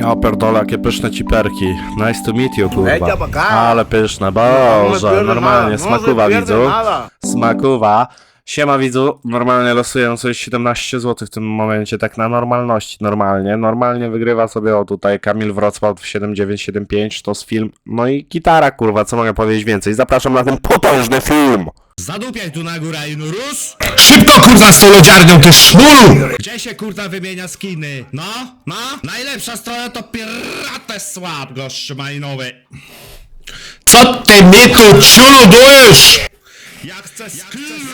Ja pierdolę, jakie pyszne ciperki. Nice to meet you, kurwa. Ale pyszne, Boże, normalnie, smakuwa, widzu. Smakuwa. Siema widzu, normalnie losuję sobie 17 zł w tym momencie, tak na normalności, normalnie. Normalnie wygrywa sobie o tutaj Kamil Wrocław 7975, to z film. No i gitara, kurwa, co mogę powiedzieć więcej. Zapraszam na ten potężny film. Zadupiaj tu na górę i rusz! Szybko kurwa z tą lodziarnią, ty szmulu! Gdzie się kurwa wymienia skiny? No? No? Najlepsza strona to Piratę Swap, gościu malinowy. Co ty mi tu ciuludujesz? Jak chcesz skin...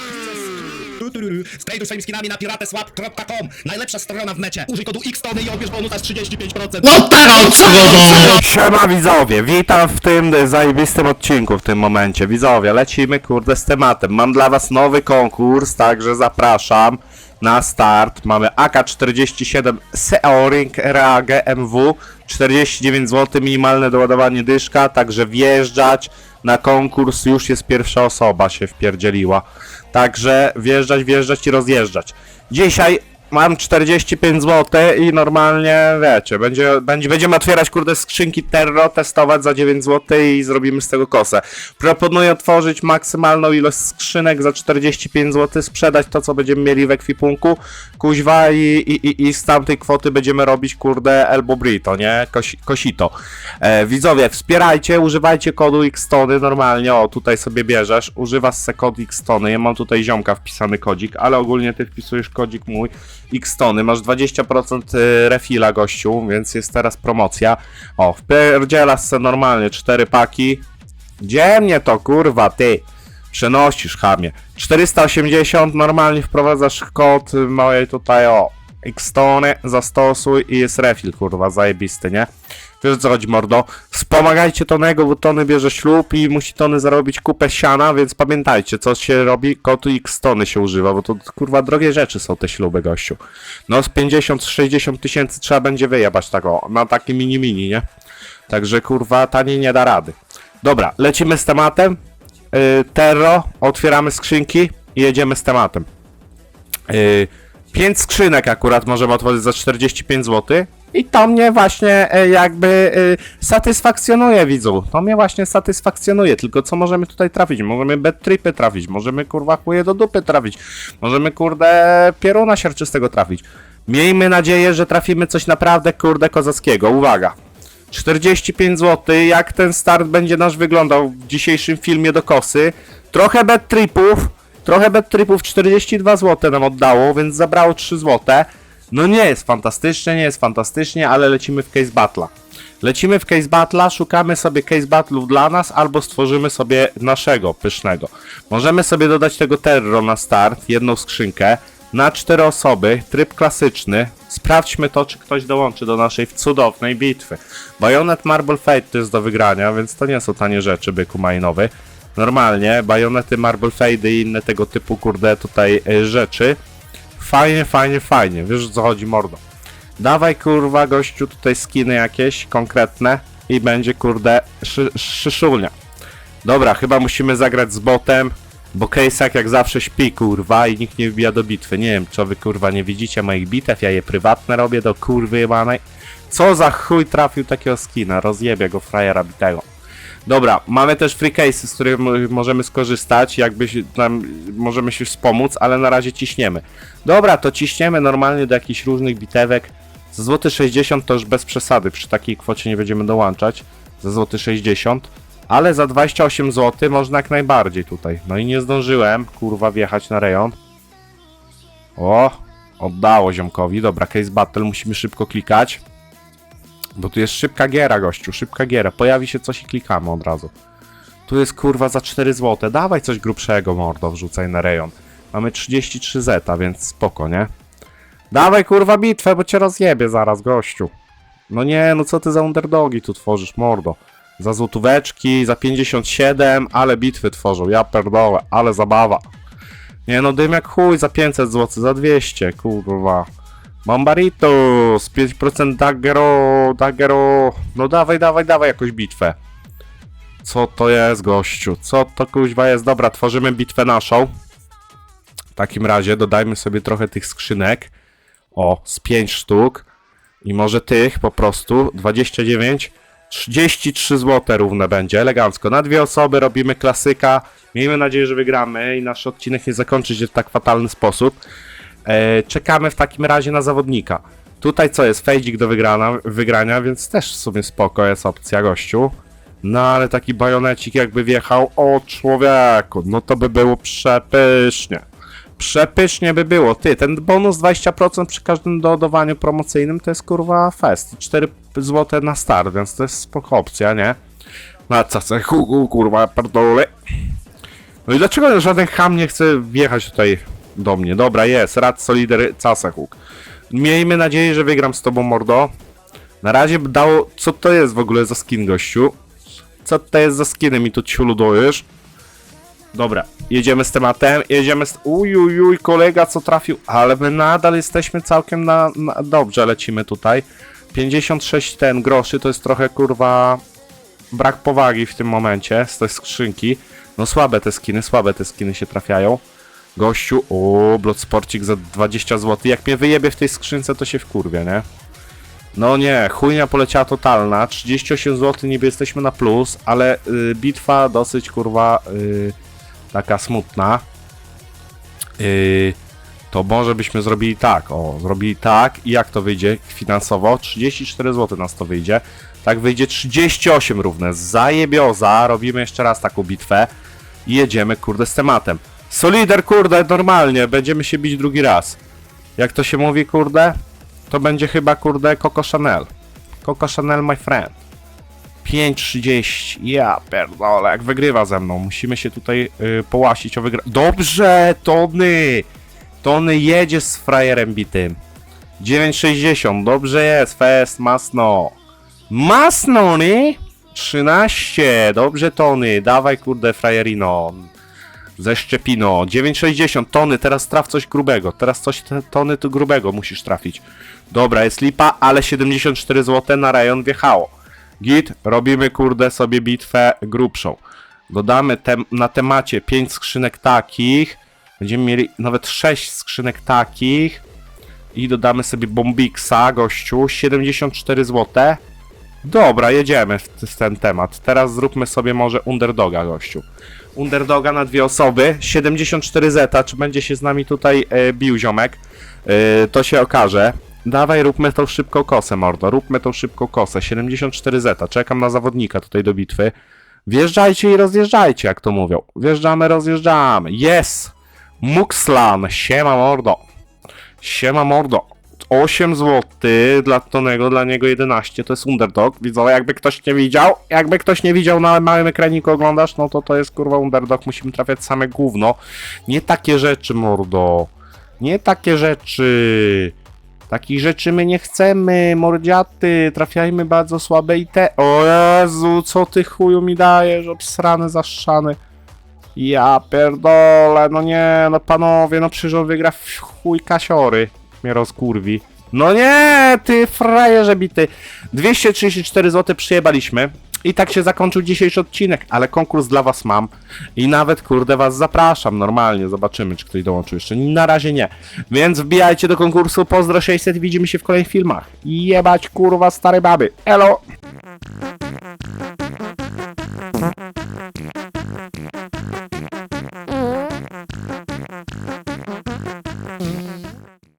Tu swoimi skinami na pirateswap.com Najlepsza strona w necie. Użyj kodu XTONY i odbierz bonusa z 35%. No teraz co do... Siema widzowie, witam w tym zajebistym odcinku w tym momencie. Widzowie, lecimy kurde z tematem. Mam dla was nowy konkurs, także zapraszam na start. Mamy AK-47 Seoring RAG MW 49 zł, minimalne doładowanie dyszka, także wjeżdżać na konkurs. Już jest pierwsza osoba się wpierdzieliła. Także wjeżdżać, wjeżdżać i rozjeżdżać. Dzisiaj Mam 45 zł i normalnie, wiecie, będzie, będzie, będziemy otwierać kurde skrzynki Terro, testować za 9 zł i zrobimy z tego kosę. Proponuję otworzyć maksymalną ilość skrzynek za 45 zł, sprzedać to, co będziemy mieli w ekwipunku, kuźwa i, i, i, i z tamtej kwoty będziemy robić kurde Elbow Brito, nie? Kosi, kosito. E, widzowie, wspierajcie, używajcie kodu XTONY normalnie, o tutaj sobie bierzesz, używasz se kod XTONY, ja mam tutaj ziomka wpisany kodzik, ale ogólnie ty wpisujesz kodzik mój X-tony, masz 20% refila gościu, więc jest teraz promocja. O, wpierdzielasz se normalnie 4 paki. Gdzie mnie to kurwa ty? Przenosisz chamie. 480 normalnie wprowadzasz kod mojej tutaj o X-tony, zastosuj i jest refil kurwa, zajebisty, nie? Wiesz co chodzi mordo? Wspomagajcie Tonego, bo Tony bierze ślub i musi Tony zarobić kupę siana, więc pamiętajcie, co się robi, kotu X Tony się używa, bo to kurwa drogie rzeczy są te śluby gościu. No z 50-60 tysięcy trzeba będzie wyjebać tak o, na taki mini mini, nie? Także kurwa taniej nie da rady. Dobra, lecimy z tematem. Yy, Terro, otwieramy skrzynki i jedziemy z tematem. Yy, 5 skrzynek akurat możemy otworzyć za 45 zł. I to mnie właśnie e, jakby e, satysfakcjonuje, widzu. To mnie właśnie satysfakcjonuje. Tylko co możemy tutaj trafić? Możemy bad tripy trafić, możemy kurwa chuje do dupy trafić, możemy kurde pieruna siarczystego trafić. Miejmy nadzieję, że trafimy coś naprawdę kurde kozackiego. Uwaga. 45 zł, jak ten start będzie nasz wyglądał w dzisiejszym filmie do kosy. Trochę bad tripów, trochę bad tripów 42 zł nam oddało, więc zabrało 3 zł. No nie jest fantastycznie, nie jest fantastycznie, ale lecimy w case battle'a. Lecimy w case battle'a, szukamy sobie case battle'ów dla nas, albo stworzymy sobie naszego pysznego. Możemy sobie dodać tego terro na start, jedną skrzynkę, na cztery osoby, tryb klasyczny. Sprawdźmy to, czy ktoś dołączy do naszej cudownej bitwy. Bayonet Marble Fate to jest do wygrania, więc to nie są tanie rzeczy, byku majnowy. Normalnie, bajonety Marble Fade i inne tego typu, kurde, tutaj y, rzeczy. Fajnie, fajnie, fajnie. Wiesz o co chodzi, mordo. Dawaj, kurwa, gościu, tutaj skiny jakieś konkretne i będzie, kurde, szy szyszulnia. Dobra, chyba musimy zagrać z botem, bo Kejsak jak zawsze śpi, kurwa, i nikt nie wbija do bitwy. Nie wiem, czy wy, kurwa, nie widzicie moich bitew, ja je prywatne robię do kurwy jebanej. Co za chuj trafił takiego skina? Rozjebie go frajera bitego. Dobra, mamy też free cases, z których mo- możemy skorzystać, jakby nam, możemy się wspomóc, ale na razie ciśniemy. Dobra, to ciśniemy normalnie do jakichś różnych bitewek. Za złoty 60 to już bez przesady, przy takiej kwocie nie będziemy dołączać. Za złoty 60, ale za 28 zł można jak najbardziej tutaj. No i nie zdążyłem, kurwa, wjechać na rejon. O, oddało ziomkowi. Dobra, case battle, musimy szybko klikać. Bo tu jest szybka giera, gościu, szybka giera. Pojawi się coś i klikamy od razu. Tu jest kurwa za 4 zł. Dawaj coś grubszego, mordo, wrzucaj na rejon. Mamy 33 zeta, więc spoko, nie? Dawaj kurwa bitwę, bo cię rozjebie zaraz, gościu. No nie, no co ty za underdogi tu tworzysz, mordo? Za złotóweczki, za 57, ale bitwy tworzą, ja pierdolę, ale zabawa. Nie no, dym jak chuj, za 500 zł, za 200, kurwa. Bombaritus, 5% daggero, daggero. No dawaj, dawaj, dawaj jakąś bitwę. Co to jest, gościu? Co to kuźwa jest? Dobra, tworzymy bitwę naszą. W takim razie dodajmy sobie trochę tych skrzynek. O, z 5 sztuk. I może tych po prostu 29, 33 zł równe będzie, elegancko. Na dwie osoby robimy klasyka. Miejmy nadzieję, że wygramy i nasz odcinek nie zakończy się w tak fatalny sposób. E, czekamy w takim razie na zawodnika. Tutaj co jest? Fejdzik do wygrana, wygrania, więc też w sumie spoko jest opcja gościu. No ale taki bajonecik jakby wjechał, o człowieku, no to by było przepysznie. Przepysznie by było. Ty, ten bonus 20% przy każdym doładowaniu promocyjnym to jest kurwa fest. 4 zł na start, więc to jest spoko opcja, nie? Na co se kurwa, perdole. No i dlaczego żaden ham nie chce wjechać tutaj do mnie? Dobra, jest, rad solider Casahuk. Miejmy nadzieję, że wygram z tobą, mordo. Na razie dało... Co to jest w ogóle za skin, gościu? Co to jest za skiny mi tu ciulu dojesz? Dobra, jedziemy z tematem, jedziemy z... Uj, uj, uj, kolega co trafił, ale my nadal jesteśmy całkiem na... na... Dobrze, lecimy tutaj. 56 ten groszy to jest trochę kurwa brak powagi w tym momencie z tej skrzynki. No słabe te skiny, słabe te skiny się trafiają. Gościu, o, Bloodsporcik za 20 zł. Jak mnie wyjebie w tej skrzynce, to się wkurwie, nie? No nie, chujnia poleciała totalna. 38 zł niby jesteśmy na plus, ale y, bitwa dosyć kurwa y, taka smutna. Y, to może byśmy zrobili tak, o, zrobili tak i jak to wyjdzie finansowo? 34 zł nas to wyjdzie. Tak wyjdzie 38 równe. Zajebioza, robimy jeszcze raz taką bitwę i jedziemy kurde z tematem. Solider kurde, normalnie, będziemy się bić drugi raz. Jak to się mówi kurde? To będzie chyba kurde Coco Chanel. Coco Chanel my friend. 5.30. Ja pierdolę, jak wygrywa ze mną. Musimy się tutaj y, połasić o wygra... Dobrze, Tony! Tony jedzie z frajerem bitym. 9.60, dobrze jest, fest, masno. Masno, nie? 13, dobrze Tony, dawaj kurde frajerino. Ze Szczepino, 9,60 tony, teraz traf coś grubego, teraz coś tony tu grubego musisz trafić. Dobra, jest lipa, ale 74 zł na rejon wjechało. Git, robimy kurde sobie bitwę grubszą. Dodamy na temacie 5 skrzynek takich, będziemy mieli nawet 6 skrzynek takich i dodamy sobie bombiksa, gościu, 74 zł. Dobra, jedziemy w, ten temat. Teraz zróbmy sobie może underdoga, gościu. Underdoga na dwie osoby, 74 zeta, czy będzie się z nami tutaj e, bił ziomek, e, to się okaże. Dawaj, róbmy tą szybką kosę, mordo, róbmy tą szybką kosę, 74 zeta, czekam na zawodnika tutaj do bitwy. Wjeżdżajcie i rozjeżdżajcie, jak to mówią. Wjeżdżamy, rozjeżdżamy. Yes! Muxlan, siema mordo. Siema mordo. 8 zł dla Tonego, dla niego 11, to jest underdog. Widzowie, jakby ktoś nie widział, jakby ktoś nie widział na małym ekraniku oglądasz, no to to jest kurwa underdog, musimy trafiać same gówno. Nie takie rzeczy, mordo. Nie takie rzeczy. Takich rzeczy my nie chcemy, mordziaty, trafiajmy bardzo słabe i te... O Jezu, co ty chuju mi dajesz, obsrany, zaszczany. Ja pierdolę, no nie, no panowie, no przecież on wygra w chuj kasiory. Mnie rozkurwi. No nie, ty frajerze bity. 234 zł przyjebaliśmy. I tak się zakończył dzisiejszy odcinek, ale konkurs dla was mam. I nawet, kurde, was zapraszam normalnie. Zobaczymy, czy ktoś dołączył jeszcze. Na razie nie. Więc wbijajcie do konkursu. Pozdro 600 widzimy się w kolejnych filmach. Jebać, kurwa, stare baby. Elo!